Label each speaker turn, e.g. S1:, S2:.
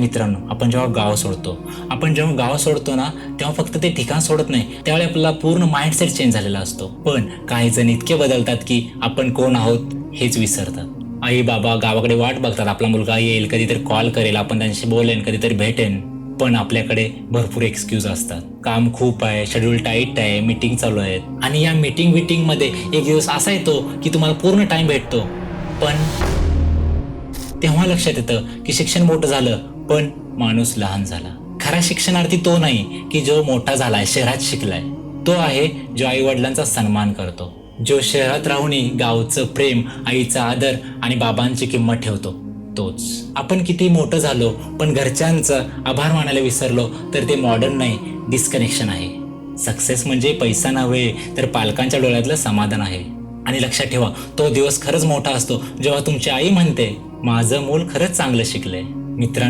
S1: मित्रांनो आपण जेव्हा गाव सोडतो आपण जेव्हा गाव सोडतो ना तेव्हा फक्त ते ठिकाण सोडत नाही. त्यावेळी आपला पूर्ण माइंडसेट चेंज झालेला असतो. पण काही जण इतके बदलतात की आपण कोण आहोत हेच विसरतात. आई बाबा गावाकडे वाट बघतात. आपला मुलगा येईल कधीतरी कॉल करेल आपण त्यांच्याशी बोलेन कधीतरी भेटेन. पण आपल्याकडे भरपूर एक्सक्यूज असतात. काम खूप आहे शेड्यूल टाईट आहे मीटिंग चालू आहेत. आणि या मीटिंग विटिंगमध्ये एक दिवस असा येतो की तुम्हाला पूर्ण टाइम भेटतो. पण तेव्हा लक्षात येतं की शिक्षण मोठं झालं पण माणूस लहान झाला. खरा शिक्षणार्थी तो नाही की जो मोठा झालाय शहरात शिकलाय. तो आहे जो आई वडिलांचा सन्मान करतो. जो शहरात राहूनही गावचं प्रेम आईचा आदर आणि बाबांची किंमत ठेवतो तोच. आपण किती मोठं झालो पण घरच्यांचं आभार मानायला विसरलो तर ते मॉडर्न नाही डिस्कनेक्शन आहे. सक्सेस म्हणजे पैसा नव्हे तर पालकांच्या डोळ्यातलं समाधान आहे. आणि लक्षात ठेवा तो दिवस खरंच मोठा असतो जेव्हा तुमची आई म्हणते माझं मूल खरंच चांगलं शिकलंय. मित्रांनो